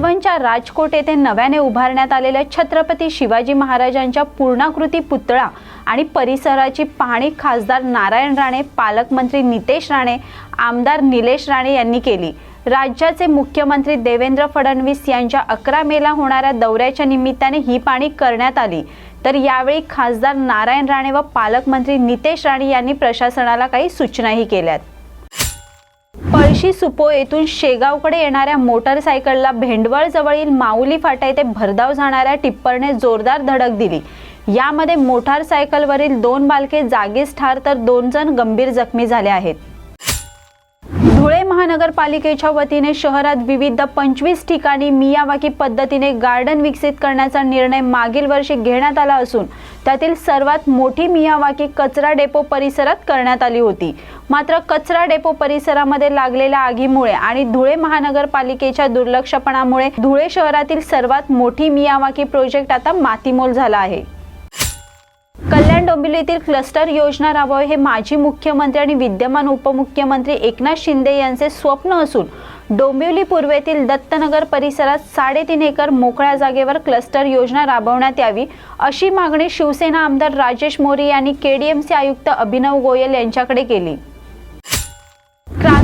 मालवणच्या राजकोट येथे नव्याने उभारण्यात आलेल्या छत्रपती शिवाजी महाराजांच्या पूर्णाकृती पुतळा आणि परिसराची पाहणी खासदार नारायण राणे पालकमंत्री नितेश राणे आमदार निलेश राणे यांनी केली. राज्याचे मुख्यमंत्री देवेंद्र फडणवीस यांच्या अकरा मेला होणाऱ्या दौऱ्याच्या निमित्ताने ही पाहणी करण्यात आली. तर यावेळी खासदार नारायण राणे व पालकमंत्री नितेश राणे यांनी प्रशासनाला काही सूचनाही केल्यात. पळशी सुपो येथून शेगावकडे येणाऱ्या मोटरसायकलला भेंडवळ जवळील माऊली फाटा येथे भरधाव जाणाऱ्या टिप्परने जोरदार धडक दिली. यामध्ये मोटारसायकलवरील दोन बालके जागीच ठार तर दोन जण गंभीर जखमी झाले आहेत. धुळे महानगरपालिकेच्या वतीने शहरात विविध पंचवीस ठिकाणी मियावाकी पद्धतीने गार्डन विकसित करण्याचा निर्णय मागील वर्षी घेण्यात आला असून त्यातील सर्वात मोठी मियावाकी कचरा डेपो परिसरात करण्यात आली होती. मात्र कचरा डेपो परिसरामध्ये लागलेल्या आगीमुळे आणि धुळे महानगरपालिकेच्या दुर्लक्षपणामुळे धुळे शहरातील सर्वात मोठी मियावाकी प्रोजेक्ट आता मातीमोल झाला आहे. कल्याण डोंबिवलीतील क्लस्टर योजना राबवावी हे माजी मुख्यमंत्री आणि विद्यमान उपमुख्यमंत्री एकनाथ शिंदे यांचे स्वप्न असून डोंबिवली पूर्वेतील दत्तनगर परिसरात साडेतीन एकर मोकळ्या जागेवर क्लस्टर योजना राबवण्यात यावी अशी मागणी शिवसेना आमदार राजेश मोरे यांनी केडीएमसी आयुक्त अभिनव गोयल यांच्याकडे केली.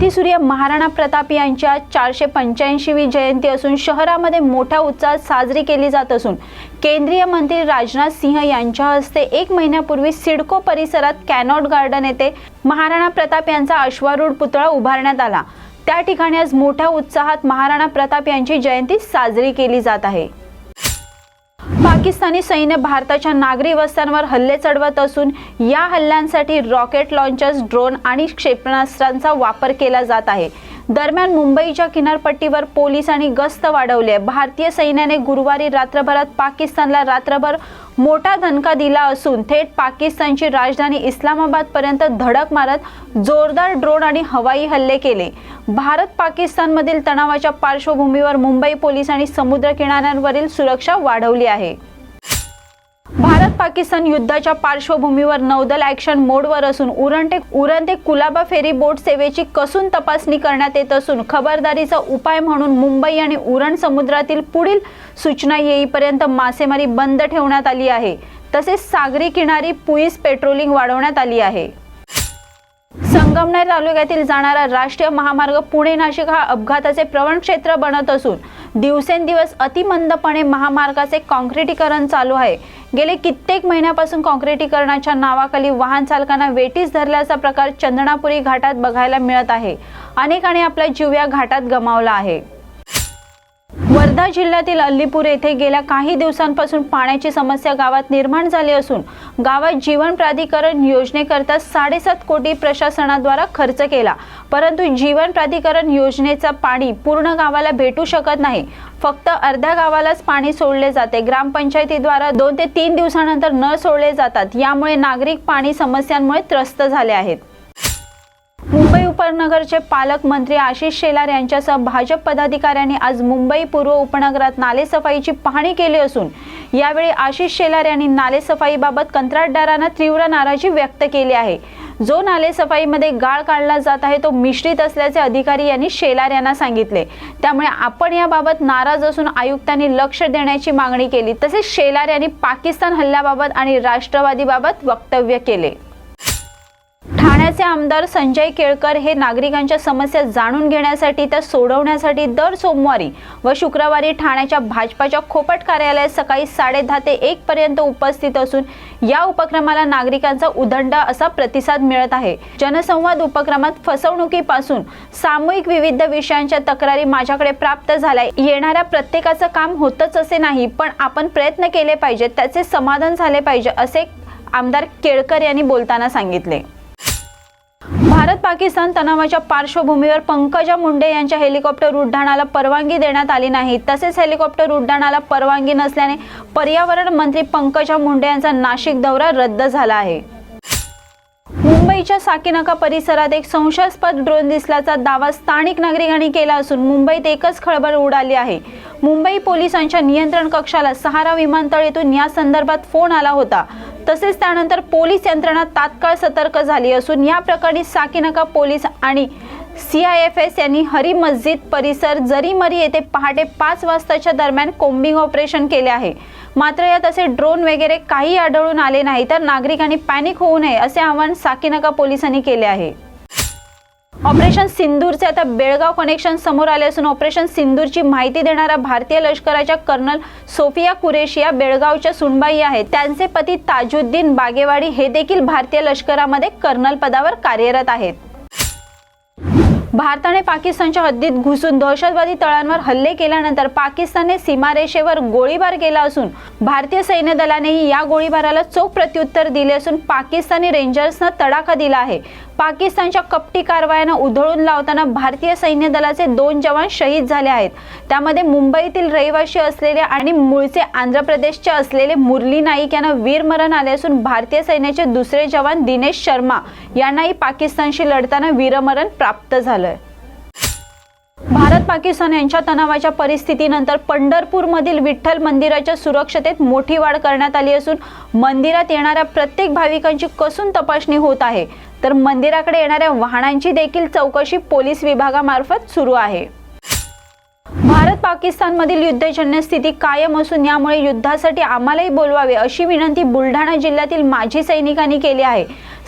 क्रांतीसूर्य महाराणा प्रताप यांच्या चारशे पंच्याऐंशीवी जयंती असून शहरामध्ये मोठ्या उत्साहात साजरी केली जात असून केंद्रीय मंत्री राजनाथ सिंह यांच्या हस्ते एक महिन्यापूर्वी सिडको परिसरात कॅनॉट गार्डन येथे महाराणा प्रताप यांचा अश्वारूढ पुतळा उभारण्यात आला. त्या ठिकाणी आज मोठ्या उत्साहात महाराणा प्रताप यांची जयंती साजरी केली जात आहे. पाकिस्तानी सैन्य भारताच्या नागरी वस्त्यांवर हल्ले चढवत असून या हल्ल्यांसाठी रॉकेट लॉन्चर्स ड्रोन आणि क्षेपणास्त्रांचा वापर केला जात आहे. दरम्यान मुंबईच्या किनारपट्टीवर पोलिसांनी गस्त वाढवली. आहे भारतीय सैन्याने गुरुवारी रात्रभरात पाकिस्तानला रात्रभर मोठा धनका दिला असून थेट पाकिस्तानची राजधानी इस्लामाबादपर्यंत धडक मारत जोरदार ड्रोन आणि हवाई हल्ले केले. भारत पाकिस्तानमधील तणावाच्या पार्श्वभूमीवर मुंबई पोलिसांनी समुद्र किनाऱ्यांवरील सुरक्षा वाढवली आहे. भारत पाकिस्तान युद्धाच्या पार्श्वभूमीवर नौदल ॲक्शन मोडवर असून उरण ते उरण ते कुलाबा फेरी बोट सेवेची कसून तपासणी करण्यात येत असून खबरदारीचा उपाय म्हणून मुंबई आणि उरण समुद्रातील पुढील सूचना येईपर्यंत मासेमारी बंद ठेवण्यात आली आहे. तसेच सागरी किनारी पुईस पेट्रोलिंग वाढवण्यात आली आहे. संगमनेर तालुक्यातील जाणारा राष्ट्रीय महामार्ग पुणे नाशिक हा अपघाताचे प्रवण क्षेत्र बनत असून दिवसेंदिवस अतिमंदपणे महामार्गाचे कॉन्क्रिटीकरण चालू आहे. गेले कित्येक महिन्यापासून कॉन्क्रिटीकरणाच्या नावाखाली वाहन चालकांना वेटीस धरल्याचा प्रकार चंदनापुरी घाटात बघायला मिळत आहे. अनेकांनी आपला जीव या घाटात गमावला आहे. वर्धा जिल्ह्यातील अल्लीपूर येथे गेल्या काही दिवसांपासून पाण्याची समस्या गावात निर्माण झाली असून गावात जीवन प्राधिकरण योजनेकरता साडेसात कोटी प्रशासनाद्वारा खर्च केला. परंतु जीवन प्राधिकरण योजनेचा पाणी पूर्ण गावाला भेटू शकत नाही. फक्त अर्ध्या गावालाच पाणी सोडले जाते. ग्रामपंचायतीद्वारा दोन ते तीन दिवसानंतर न सोडले जातात. यामुळे नागरिक पाणी समस्यांमुळे त्रस्त झाले आहेत. मुंबई पालकमंत्री आशिष शेलार यांच्यासह भाजप पदाधिकाऱ्यांनी आज मुंबई पूर्व उपनगरात नालेसफाईची पाहणी केली असून यावेळी आशिष शेलार यांनी नालेसफाईबाबत कंत्राटदारांना तीव्र नाराजी व्यक्त केली आहे. जो नालेसफाईमध्ये गाळ काढला जात आहे तो मिश्रित असल्याचे अधिकारी यांनी शेलार यांना सांगितले. त्यामुळे आपण याबाबत नाराज असून आयुक्तांनी लक्ष देण्याची मागणी केली तसेच शेलार यांनी पाकिस्तान हल्ल्याबाबत आणि राष्ट्रवादीबाबत वक्तव्य केले. ठाण्याचे आमदार संजय केळकर हे नागरिकांच्या समस्या जाणून घेण्यासाठी त्या सोडवण्यासाठी दर सोमवारी व शुक्रवारी ठाण्याच्या भाजपाच्या खोपट कार्यालयात सकाळी साडे दहा ते एक पर्यंत उपस्थित असून या उपक्रमाला नागरिकांचा उदंड असा प्रतिसाद मिळत आहे. जनसंवाद उपक्रमात फसवणुकीपासून सामूहिक विविध विषयांच्या तक्रारी माझ्याकडे प्राप्त झाल्या. येणाऱ्या प्रत्येकाचं काम होतच असे नाही पण आपण प्रयत्न केले पाहिजे त्याचे समाधान झाले पाहिजे असे आमदार केळकर यांनी बोलताना सांगितले. भारत पाकिस्तान तणावाच्या पार्श्वभूमीवर पंकजा मुंडे यांच्या हेलिकॉप्टर उड्डाणाला परवानगी देण्यात आली नाही. तसेच हेलिकॉप्टर उड्डाणाला परवानगी नसल्याने पर्यावरण मंत्री पंकजा मुंडे यांचा नाशिक दौरा रद्द झाला आहे. मुंबईच्या साकीनाका परिसरात एक संशयास्पद ड्रोन दिसल्याचा दावा स्थानिक नागरिकांनी केला असून मुंबईत एकच खळबळ उडाली आहे. मुंबई पोलिसांच्या नियंत्रण कक्षाला सहारा विमानतळ येथून या संदर्भात फोन आला होता. तसेच त्यानंतर पोलीस यंत्रणा तात्काळ सतर्क झाली असून या प्रकरणी साकीनाका पोलीस आणि सी आय एफ एस यांनी हरी मस्जिद परिसर जरीमरी येथे पहाटे पाच वाजताच्या दरम्यान कोम्बिंग ऑपरेशन केले आहे. मात्र यात असे ड्रोन वगैरे काही आढळून आले नाही तर नागरिकांनी पॅनिक होऊ नये असे आवाहन साकीनका पोलिसांनी केले आहे. ऑपरेशन सिंदूरचे आता बेळगाव कनेक्शन समोर आले असून ऑपरेशन सिंदूरची माहिती देणाऱ्या भारतीय लष्कराच्या कर्नल सोफिया कुरेशी या बेळगावच्या सुनबाई आहेत. त्यांचे पती ताजुद्दीन बागेवाडी हे देखील भारतीय लष्करामध्ये कर्नल पदावर कार्यरत आहेत. भारताने पाकिस्तानच्या हद्दीत घुसून दहशतवादी तळांवर हल्ले केल्यानंतर पाकिस्तानने सीमारेषेवर गोळीबार केला असून भारतीय सैन्य दलानेही या गोळीबाराला चोख प्रत्युत्तर दिले असून पाकिस्तानी रेंजर्सनं तडाखा दिला आहे. पाकिस्तानच्या कपटी कारवायांना उधळून लावताना भारतीय सैन्य दलाचे दोन जवान शहीद झाले आहेत. त्यामध्ये मुंबईतील रहिवासी असलेले आणि मूळचे आंध्र प्रदेशचे असलेले मुरली नाईक यांना वीरमरण आले असून भारतीय सैन्याचे दुसरे जवान दिनेश शर्मा यांनाही पाकिस्तानशी लढताना वीरमरण प्राप्त झालंय. भारत पाकिस्तान यांच्या तणावाच्या परिस्थितीनंतर पंढरपूरमधील विठ्ठल मंदिराच्या सुरक्षतेत मोठी वाढ करण्यात आली असून मंदिरात येणाऱ्या प्रत्येक भाविकांची कसून तपासणी होत आहे. तर मंदिराकडे येणाऱ्या वाहनांची देखील चौकशी पोलीस विभागामार्फत सुरू आहे. भारत पाकिस्तानमधील युद्धजन्य स्थिती कायम असून यामुळे युद्धासाठी आम्हालाही बोलवावे अशी विनंती बुलढाणा जिल्ह्यातील माजी सैनिकांनी केली आहे.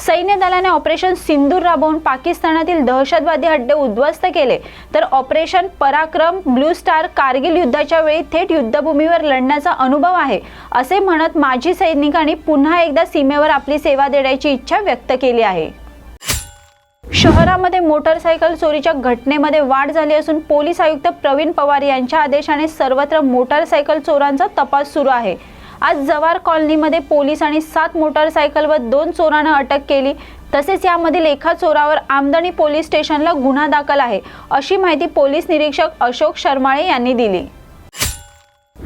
सैन्य दलाने ऑपरेशन सिंदूर राबवून पाकिस्तानातील दहशतवादी हड्डे उद्ध्वस्त केले. तर ऑपरेशन पराक्रम ब्लू स्टार कारगिल युद्धाच्या वेळी थेट युद्धभूमीवर लढण्याचा अनुभव आहे असे म्हणत माजी सैनिकांनी पुन्हा एकदा सीमेवर आपली सेवा देण्याची इच्छा व्यक्त केली आहे. शहरामध्ये मोटरसायकल चोरीच्या घटनेमध्ये वाढ झाली असून पोलीस आयुक्त प्रवीण पवार यांच्या आदेशाने सर्वत्र मोटारसायकल चोरांचा तपास सुरू आहे. आज जवार कॉलनीमध्ये पोलिसांनी सात मोटारसायकल व दोन चोरांना अटक केली. तसेच यामधील एका चोरावर आमदनी पोलीस स्टेशनला गुन्हा दाखल आहे अशी माहिती पोलीस निरीक्षक अशोक शर्माळे यांनी दिली.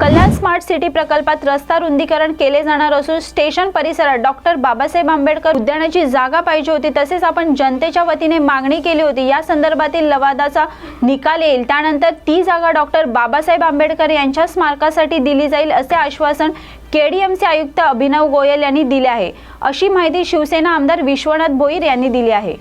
कल्याण स्मार्ट सिटी प्रकल्पात रस्ता रुंदीकरण केले जाणार असून स्टेशन परिसरात डॉक्टर बाबासाहेब आंबेडकर उद्यानाची जागा पाहिजे होती तसेच आपण जनतेच्या वतीने मागणी केली होती. या संदर्भातील लवादाचा निकाल येईल. त्यानंतर ती जागा डॉक्टर बाबासाहेब आंबेडकर यांच्या स्मारकासाठी दिली जाईल असे आश्वासन केडीएमचे आयुक्त अभिनव गोयल यांनी दिले आहे. अशी माहिती शिवसेना आमदार विश्वनाथ भोईर यांनी दिली आहे.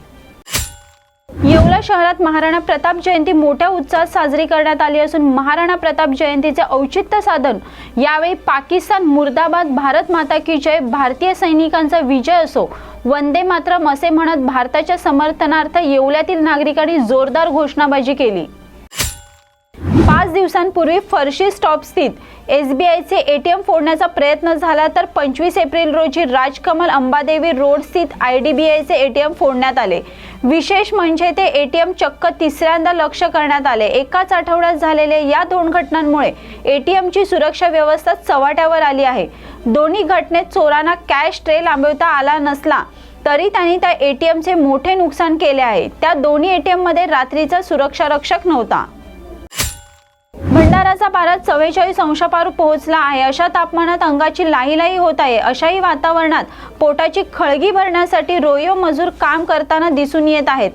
येवला शहरात महाराणा प्रताप जयंती मोठ्या उत्साहात साजरी करण्यात आली असून महाराणा प्रताप जयंतीचे औचित्य साधन यावेळी पाकिस्तान मुर्दाबाद भारत माता की जय भारतीय सैनिकांचा विजय असो वंदे मातरम असे म्हणत भारताच्या समर्थनार्थ येवल्यातील नागरिकांनी जोरदार घोषणाबाजी केली. दिवसांपूर्वी फरशी स्टॉप स्थित एस बी आयचे एटीएम फोडण्याचा प्रयत्न झाला तर पंचवीस एप्रिल रोजी राजकमल अंबादेवी रोड स्थित आय डी बी आयचे एटीएम फोडण्यात आले. विशेष म्हणजे ते एटीएम चक्क तिसऱ्यांदा लक्ष करण्यात आले. एकाच आठवड्यात झालेल्या या दोन घटनांमुळे एटीएमची सुरक्षा व्यवस्था चव्हाट्यावर आली आहे. दोन्ही घटनेत चोरांना कॅश ट्रे लांबवता आला नसला तरी त्यांनी त्या एटीएमचे मोठे नुकसान केले आहे. त्या दोन्ही एटीएममध्ये रात्रीचा सुरक्षा रक्षक नव्हता. भंडाराचा पारा चव्वेचाळीस अंशापार पोहोचला आहे. अशा तापमानात अंगाची लाहीलाही होत आहे. अशाही वातावरणात पोटाची खळगी भरण्यासाठी रोयो मजूर काम करताना दिसून येत आहेत.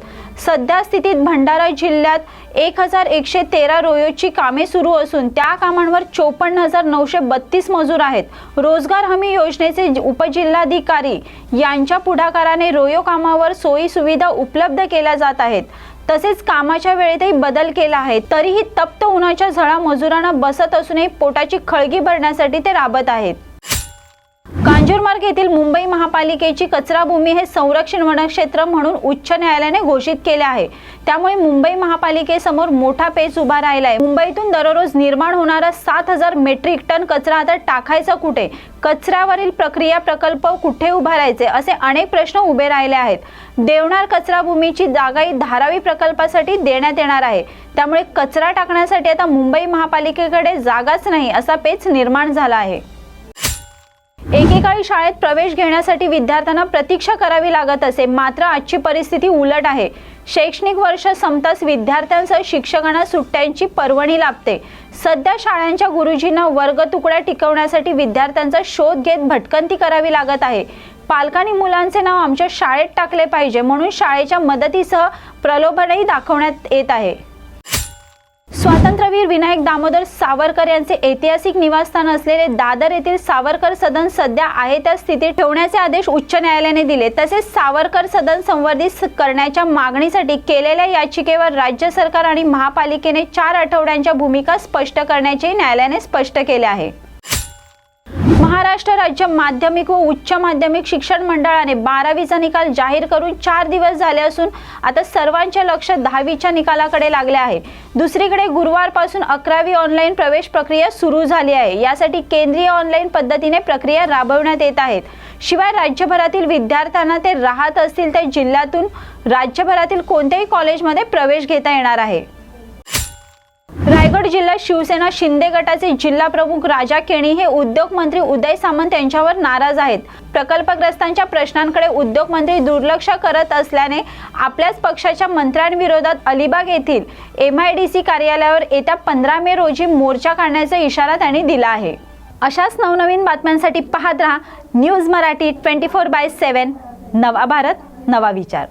सध्या स्थितीत भंडारा जिल्ह्यात एक हजार एकशे तेरा रोयोची कामे सुरू असून त्या कामांवर चोपन्न हजार नऊशे बत्तीस मजूर आहेत. रोजगार हमी योजनेचे उपजिल्हाधिकारी यांच्या पुढाकाराने रोयो कामावर सोयी सुविधा उपलब्ध केल्या जात आहेत. तसेच कामाच्या वेळेतही बदल केला आहे. तरीही तप्त उन्हाच्या झळा मजुरांना बसत असूनही पोटाची खळगी भरण्यासाठी ते राबत आहेत. कांजूरमार्ग येथील मुंबई महापालिकेची कचराभूमी हे संरक्षण वनक्षेत्र म्हणून उच्च न्यायालयाने घोषित केले आहे. त्यामुळे मुंबई महापालिकेसमोर मोठा पेच उभा राहिला आहे मुंबईतून दररोज निर्माण होणारा सात हजार मेट्रिक टन कचरा आता टाकायचा कुठे? कचऱ्यावरील प्रक्रिया प्रकल्प कुठे उभारायचे असे अनेक प्रश्न उभे राहिले आहेत. देवणार कचराभूमीची जागाही धारावी प्रकल्पासाठी देण्यात येणार आहे. त्यामुळे कचरा टाकण्यासाठी आता मुंबई महापालिकेकडे जागाच नाही असा पेच निर्माण झाला आहे. एकेकाळी शाळेत प्रवेश घेण्यासाठी विद्यार्थ्यांना प्रतीक्षा करावी लागत असे मात्र आजची परिस्थिती उलट आहे. शैक्षणिक वर्ष संपताच विद्यार्थ्यांसह शिक्षकांना सुट्ट्यांची पर्वणी लाभते. सध्या शाळांच्या गुरुजींना वर्ग तुकड्या टिकवण्यासाठी विद्यार्थ्यांचा शोध घेत भटकंती करावी लागत आहे. पालकांनी मुलांचे नाव आमच्या शाळेत टाकले पाहिजे म्हणून शाळेच्या मदतीसह प्रलोभनही दाखवण्यात येत आहे. स्वातंत्र्यवीर विनायक दामोदर सावरकर यांचे ऐतिहासिक निवासस्थान असलेले दादर येथील सावरकर सदन सध्या आहे त्या स्थितीत ठेवण्याचे आदेश उच्च न्यायालयाने दिले. तसेच सावरकर सदन संवर्धित करण्याच्या मागणीसाठी केलेल्या याचिकेवर राज्य सरकार आणि महापालिकेने चार आठवड्यांच्या भूमिका स्पष्ट करण्याचे न्यायालयाने स्पष्ट केले आहे. महाराष्ट्र राज्य माध्यमिक व उच्च माध्यमिक शिक्षण मंडळाने बारावीचा निकाल जाहीर करून चार दिवस झाले असून आता सर्वांचे लक्ष दहावीच्या निकालाकडे लागले आहे. दुसरीकडे गुरुवारपासून अकरावी ऑनलाईन प्रवेश प्रक्रिया सुरू झाली आहे. यासाठी केंद्रीय ऑनलाईन पद्धतीने प्रक्रिया राबवण्यात येत आहेत. शिवाय राज्यभरातील विद्यार्थ्यांना ते राहत असतील त्या जिल्ह्यातून राज्यभरातील कोणत्याही कॉलेजमध्ये प्रवेश घेता येणार आहे. रायगड जिल्ह्यात शिवसेना शिंदे गटाचे जिल्हा प्रमुख राजा केणी हे उद्योग मंत्री उदय सामंत यांच्यावर नाराज आहेत. प्रकल्पग्रस्तांच्या प्रश्नांकडे उद्योग मंत्री दुर्लक्ष करत असल्याने आपल्याच पक्षाच्या मंत्र्यांविरोधात अलिबाग येथील एम आय डी सी कार्यालयावर येत्या पंधरा मे रोजी मोर्चा काढण्याचा इशारा त्यांनी दिला आहे. अशाच नवनवीन बातम्यांसाठी पाहत राहा news Marathi twenty four by seven. नवा भारत नवा विचार.